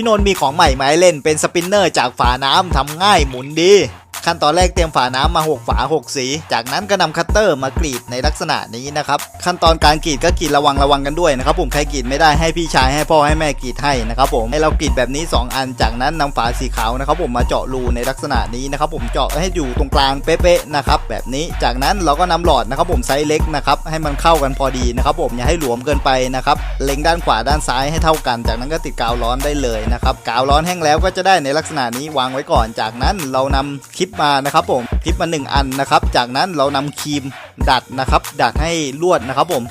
พี่นนท์มีของใหม่มาให้เล่นเป็นสปินเนอร์จากฝาน้ำทำง่ายหมุนดี ขั้นตอนแรกเตรียมฝาน้ำมา 6 ฝา 6 สี จากนั้นก็นำคัตเตอร์มากรีดในลักษณะนี้นะครับขั้นตอนการกรีดก็กรีดระวังระวังกันด้วยนะครับผมใครกรีดไม่ได้ให้พี่ชายให้พ่อให้แม่กรีดให้นะครับผมให้เรากรีดแบบนี้ 2 อัน จากนั้นนำฝาสีขาวนะครับผมมาเจาะรูในลักษณะนี้นะครับผมเจาะให้อยู่ตรงกลางเป๊ะๆนะครับแบบนี้จากนั้นเราก็นำหลอดนะครับผมไซส์เล็กนะครับให้มันเข้ากันพอดีนะครับผมอย่าให้หลวมเกินไปนะครับเล็งด้านขวาด้านซ้ายให้เท่ากัน จากนั้นก็ติดกาวร้อนได้เลยนะครับกาวร้อนแห้งแล้วก็จะได้ในลักษณะนี้วางไว้ก่อน จากนั้นเรานำคลิปมานะครับผมคลิปมา 1 อันนะครับ จากนั้นเรานำครีมดัดนะครับ ดัดให้ลวดนะครับผม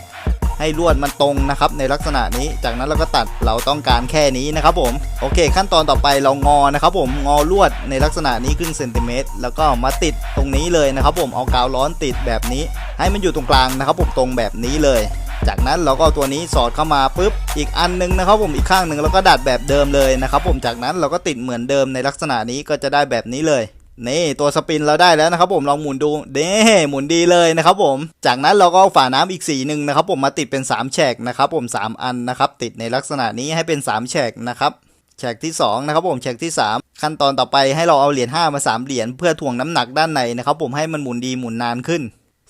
ให้ลวดมันตรงนะครับในลักษณะนี้ จากนั้นเราก็ตัดเราต้องการแค่นี้นะครับผมโอเค ขั้นตอนต่อไปเรางอนะครับผมงอลวดในลักษณะนี้ครึ่งเซนติเมตรแล้วก็มาติดตรงนี้เลยนะครับผมเอากาวร้อนติดแบบนี้ ให้มันอยู่ตรงกลางนะครับผมตรงแบบนี้เลย จากนั้นเราก็เอาตัวนี้สอดเข้ามาปุ๊บอีกอันหนึงนะครับผมอีกข้างหนึ่งเราก็ดัดแบบเดิมเลยนะครับผมจากนั้นเราก็ติดเหมือนเดิมในลักษณะนี้ก็จะได้แบบนี้เลย นี่ตัวสปินเราได้แล้วนะครับผมลองหมุนดูเด้หมุนดีเลยนะครับผมจากนั้นเราก็เอาฝาน้ำอีกสีหนึ่งนะครับผมมาติดเป็น 3 แฉกนะครับผม 3 อันนะครับติดในลักษณะนี้ให้เป็น 3 แฉกนะครับแฉกที่2นะครับผมแฉกที่ 3 ขั้นตอนต่อไปให้เราเอาเหรียญ5มา 3 เหรียญเพื่อถ่วงน้ำหนักด้านในนะครับผมให้มันหมุนดีหมุนนานขึ้น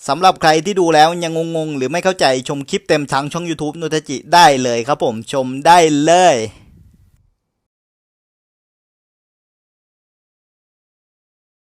สำหรับใครที่ดูแล้วยังงงๆ หรือไม่เข้าใจชมคลิปเต็มทั้งช่อง YouTube นุทจิได้เลยครับผมชมได้เลย